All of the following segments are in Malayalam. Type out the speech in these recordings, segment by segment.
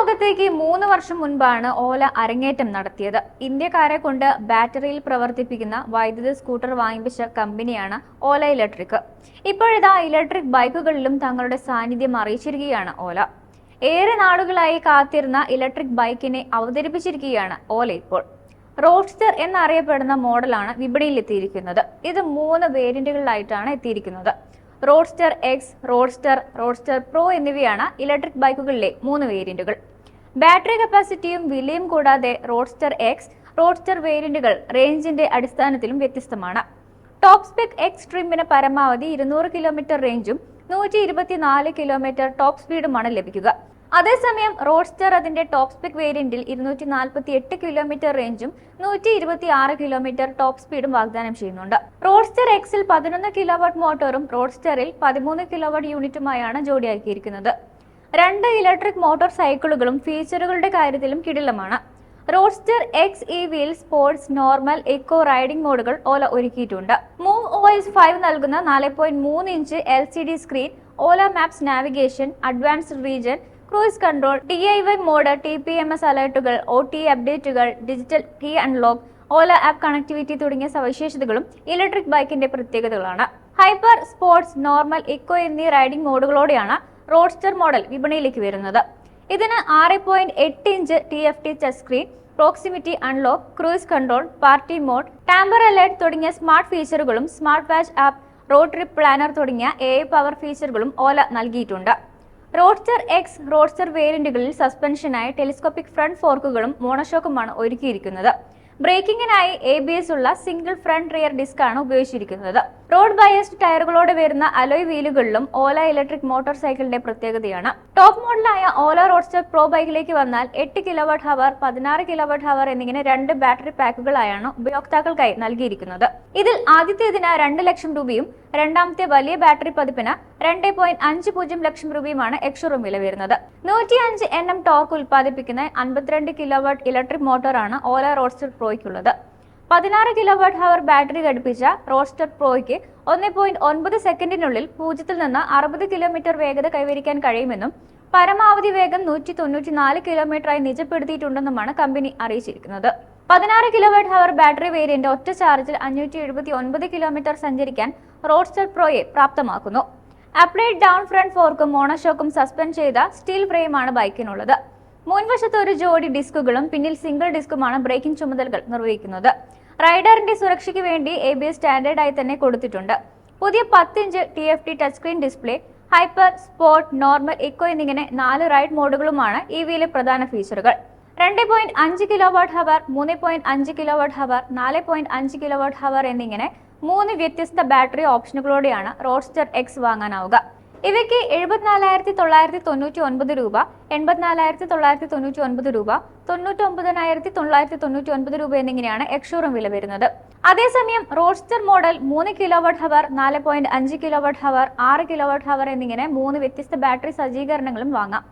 ലോകത്തേക്ക് മൂന്ന് വർഷം മുൻപാണ് ഓല അരങ്ങേറ്റം നടത്തിയത്. ഇന്ത്യക്കാരെ കൊണ്ട് ബാറ്ററിയിൽ പ്രവർത്തിപ്പിക്കുന്ന വൈദ്യുത സ്കൂട്ടർ വാങ്ങിപ്പിച്ച കമ്പനിയാണ് ഓല ഇലക്ട്രിക്. ഇപ്പോഴിതാ ഇലക്ട്രിക് ബൈക്കുകളിലും തങ്ങളുടെ സാന്നിധ്യം അറിയിച്ചിരിക്കുകയാണ് ഓല. ഏറെ നാളുകളായി കാത്തിരുന്ന ഇലക്ട്രിക് ബൈക്കിനെ അവതരിപ്പിച്ചിരിക്കുകയാണ് ഓല ഇപ്പോൾ. റോഡ്സ്റ്റർ എന്നറിയപ്പെടുന്ന മോഡലാണ് വിപണിയിൽ എത്തിയിരിക്കുന്നത് ഇത് മൂന്ന് വേരിയന്റുകളിലായിട്ടാണ് എത്തിയിരിക്കുന്നത്. Roadster X Roadster Roadster Pro എന്നിവയാണ് ഇലക്ട്രിക് ബൈക്കുകളിലെ മൂന്ന് വേരിയന്റുകൾ. ബാറ്ററി കപ്പാസിറ്റിയും വിലയും കൂടാതെ റോഡ്സ്റ്റർ എക്സ് റോഡ്സ്റ്റർ വേരിയന്റുകൾ റേഞ്ചിന്റെ അടിസ്ഥാനത്തിലും വ്യത്യസ്തമാണ്. ടോപ്പ് സ്പെക് എക്സ് ട്രിമിന് പരമാവധി ഇരുന്നൂറ് കിലോമീറ്റർ റേഞ്ചും നൂറ്റി ഇരുപത്തിനാല് കിലോമീറ്റർ ടോപ്പ് സ്പീഡുമാണ് ലഭിക്കുക. അതേസമയം റോഡ്സ്റ്റർ അതിന്റെ ടോപ്പ് സ്പെക് വേരിയന്റിൽ ഇരുന്നൂറ്റി നാൽപ്പത്തി എട്ട് കിലോമീറ്റർ റേഞ്ചും നൂറ്റി ഇരുപത്തി ആറ് കിലോമീറ്റർ ടോപ്പ് സ്പീഡും വാഗ്ദാനം ചെയ്യുന്നുണ്ട്. റോഡ്സ്റ്റർ എക്സിൽ പതിനൊന്ന് കിലോവാട്ട് മോട്ടോറും റോഡ്സ്റ്ററിൽ പതിമൂന്ന് കിലോവാട്ട് യൂണിറ്റുമായാണ് ജോഡിയാക്കിയിരിക്കുന്നത്. രണ്ട് ഇലക്ട്രിക് മോട്ടോർ സൈക്കിളുകളും ഫീച്ചറുകളുടെ കാര്യത്തിലും കിടിലമാണ്. Roadster X E wheel sports normal eco riding മോഡുകൾ ഓല ഒരുക്കിയിട്ടുണ്ട്. മൂവ് ഒ എസ് ഫൈവ് നൽകുന്ന നാല് പോയിന്റ് മൂന്ന് inch L C D screen Ola maps navigation advanced regen cruise control T I Y mode T P M S അലേർട്ടുകൾ O T അപ്ഡേറ്റുകൾ digital key unlock Ola app connectivity തുടങ്ങിയ സവിശേഷതകളും ഇലക്ട്രിക് ബൈക്കിന്റെ പ്രത്യേകതകളാണ്. ഹൈപ്പർ സ്പോർട്സ് നോർമൽ ഇക്കോ എന്നീ റൈഡിംഗ് മോഡുകളോടെയാണ് റോഡ്സ്റ്റർ മോഡൽ വിപണിയിലേക്ക് വരുന്നത്. ഇതിന് ആറ് പോയിന്റ് എട്ട് inch T F T touch screen proximity unlock cruise control party mode tamper alert തുടങ്ങിയ smart ഫീച്ചറുകളും smart watch app road trip planner തുടങ്ങിയ എ പവർ ഫീച്ചറുകളും ഓല നൽകിയിട്ടുണ്ട്. റോഡ്സ്റ്റർ എക്സ് റോഡ്സ്റ്റർ വേരിയന്റുകളിൽ സസ്പെൻഷനായി ടെലിസ്കോപ്പിക് ഫ്രണ്ട് ഫോർക്കുകളും മോണോഷോക്കുമാണ് ഒരുക്കിയിരിക്കുന്നത്. ബ്രേക്കിംഗിനായി എ ബി എസ് ഉള്ള സിംഗിൾ ഫ്രണ്ട് റിയർ ഡിസ്ക് ആണ് ഉപയോഗിച്ചിരിക്കുന്നത്. റോഡ് ബയസ്ഡ് ടയറുകളോടെ വരുന്ന അലോയ് വീലുകളിലും ഓല ഇലക്ട്രിക് മോട്ടോർ സൈക്കിളിന്റെ പ്രത്യേകതയാണ്. ടോപ്പ് മോഡലായ ഓല റോഡ്സ്റ്റർ പ്രോ ബൈക്കിലേക്ക് വന്നാൽ എട്ട് കിലോവാട്ട് ഹവർ പതിനാറ് കിലോവാട്ട് ഹവർ എന്നിങ്ങനെ രണ്ട് ബാറ്ററി പാക്കുകളായാണ് ഉപയോക്താക്കൾക്കായി നൽകിയിരിക്കുന്നത്. ഇതിൽ ആദ്യത്തേതിന് രണ്ട് ലക്ഷം രൂപയും രണ്ടാമത്തെ വലിയ ബാറ്ററി പതിപ്പിന് രണ്ട് പോയിന്റ് അഞ്ച് പൂജ്യം ലക്ഷം രൂപയുമാണ് എക്സ്ഷോറൂം വില വരുന്നത്. നൂറ്റി അഞ്ച് എൻ എം ടോർക്ക് ഉൽപ്പാദിപ്പിക്കുന്ന അൻപത്തിരണ്ട് കിലോവാട്ട് ഇലക്ട്രിക് മോട്ടോറാണ് ഓല റോഡ്സ്റ്റർ പ്രോയ്ക്കുള്ളത്. പതിനാറ് കിലോവാട്ട് ഹവർ ബാറ്ററി ഘടിപ്പിച്ച റോസ്റ്റർ പ്രോയ്ക്ക് ഒന്ന് പോയിന്റ് ഒൻപത് സെക്കൻഡിനുള്ളിൽ പൂജ്യത്തിൽ നിന്ന് അറുപത് കിലോമീറ്റർ വേഗത കൈവരിക്കാൻ കഴിയുമെന്നും പരമാവധി വേഗം നൂറ്റി തൊണ്ണൂറ്റി നാല് കിലോമീറ്ററായി നിജപ്പെടുത്തിയിട്ടുണ്ടെന്നുമാണ് കമ്പനി അറിയിച്ചിരിക്കുന്നത്. പതിനാറ് കിലോവാട്ട് ഹവർ ബാറ്ററി വേരിയന്റ് ഒറ്റ ചാർജിൽ അഞ്ഞൂറ്റി എഴുപത്തി ഒൻപത് കിലോമീറ്റർ സഞ്ചരിക്കാൻ റോഡ്സ്റ്റർ പ്രോയെ പ്രാപ്തമാക്കുന്നു. അപ്ലൈഡ് ഡൗൺ ഫ്രണ്ട് ഫോർക്കും മോണോഷോക്കും സസ്പെൻഡ് ചെയ്ത സ്റ്റീൽ ഫ്രെയിമാണ് ബൈക്കിനുള്ളത്. മുൻവശത്ത് ഒരു ജോഡി ഡിസ്കുകളും പിന്നിൽ സിംഗിൾ ഡിസ്കുമാണ് ബ്രേക്കിംഗ് ചുമതലകൾ നിർവഹിക്കുന്നത്. റൈഡറിന്റെ സുരക്ഷയ്ക്ക് വേണ്ടി എ ബി സ്റ്റാൻഡേർഡായി തന്നെ കൊടുത്തിട്ടുണ്ട്. പുതിയ പത്തിഞ്ച് T F T touch screen display hyper sport normal eco എന്നിങ്ങനെ നാല് റൈഡ് മോഡുകളുമാണ് ഇ വിയിലെ പ്രധാന ഫീച്ചറുകൾ. രണ്ട് പോയിന്റ് അഞ്ച് കിലോ വാട്ട് ഹവർ മൂന്ന് പോയിന്റ് അഞ്ച് കിലോ വാട്ട് ഹവർ നാല് പോയിന്റ് അഞ്ച് കിലോ വാട്ട് ഹവർ എന്നിങ്ങനെ മൂന്ന് വ്യത്യസ്ത ബാറ്ററി ഓപ്ഷനുകളോടെയാണ് റോഡ്സ്റ്റർ എക്സ് വാങ്ങാനാവുക. ഇവയ്ക്ക് എഴുപത്തിനാലായിരത്തി തൊള്ളായിരത്തി തൊണ്ണൂറ്റി ഒൻപത് രൂപ എൺപത്തിനാലായിരത്തി തൊള്ളായിരത്തി തൊണ്ണൂറ്റി ഒൻപത് രൂപ തൊണ്ണൂറ്റി ഒമ്പതിനായിരത്തി തൊള്ളായിരത്തി തൊണ്ണൂറ്റി ഒൻപത് രൂപ എന്നിങ്ങനെയാണ് എക്സ്ഷോറൂം വില വരുന്നത് അതേസമയം റോഡ്സ്റ്റർ മോഡൽ മൂന്ന് കിലോവാട്ട് ഹവർ നാല് പോയിന്റ് അഞ്ച് കിലോവാട്ട് ഹവർ ആറ് കിലോവാട്ട് ഹവർ എന്നിങ്ങനെ മൂന്ന് വ്യത്യസ്ത ബാറ്ററി സജ്ജീകരണങ്ങളും വാങ്ങാം.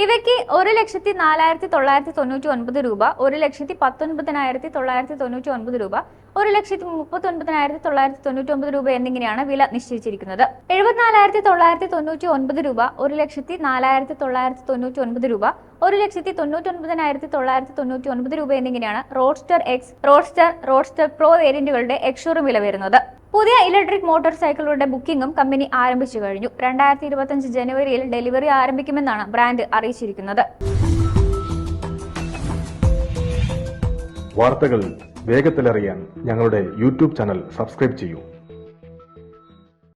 ഇവയ്ക്ക് ഒരു ലക്ഷത്തി നാലായിരത്തി തൊള്ളായിരത്തി തൊണ്ണൂറ്റി ഒൻപത് രൂപ ഒരു ലക്ഷത്തി പത്തൊൻപതിനായിരത്തി തൊള്ളായിരത്തി തൊണ്ണൂറ്റി ഒൻപത് രൂപ ഒരു ലക്ഷത്തി മുപ്പത്തി ഒൻപതിനായിരത്തി തൊള്ളായിരത്തി തൊണ്ണൂറ്റി ഒൻപത് രൂപ എന്നിങ്ങനെയാണ് വില നിശ്ചയിച്ചിരിക്കുന്നത്. എഴുപത്തിനാലായിരത്തി തൊള്ളായിരത്തി തൊണ്ണൂറ്റി ഒൻപത് രൂപ ഒരു ലക്ഷത്തി നാലായിരത്തി തൊള്ളായിരത്തി തൊണ്ണൂറ്റി ഒൻപത് രൂപ ഒരു ലക്ഷത്തി തൊണ്ണൂറ്റി ഒൻപതിനായിരത്തി തൊള്ളായിരത്തി തൊണ്ണൂറ്റി ഒൻപത് രൂപ എന്നിങ്ങനെയാണ് Roadster X Roadster Roadster Pro വേരിയന്റുകളുടെ ex showroom വില വരുന്നത്. പുതിയ ഇലക്ട്രിക് മോട്ടോർ സൈക്കിളുകളുടെ ബുക്കിംഗും കമ്പനി ആരംഭിച്ചു കഴിഞ്ഞു. രണ്ടായിരത്തി ഇരുപത്തിയഞ്ച് ജനുവരിയിൽ ഡെലിവറി ആരംഭിക്കുമെന്നാണ് ബ്രാൻഡ് അറിയിച്ചിരിക്കുന്നത്. വാർത്തകൾ വേഗത്തിലറിയാൻ ഞങ്ങളുടെ യൂട്യൂബ് ചാനൽ സബ്സ്ക്രൈബ് ചെയ്യൂ.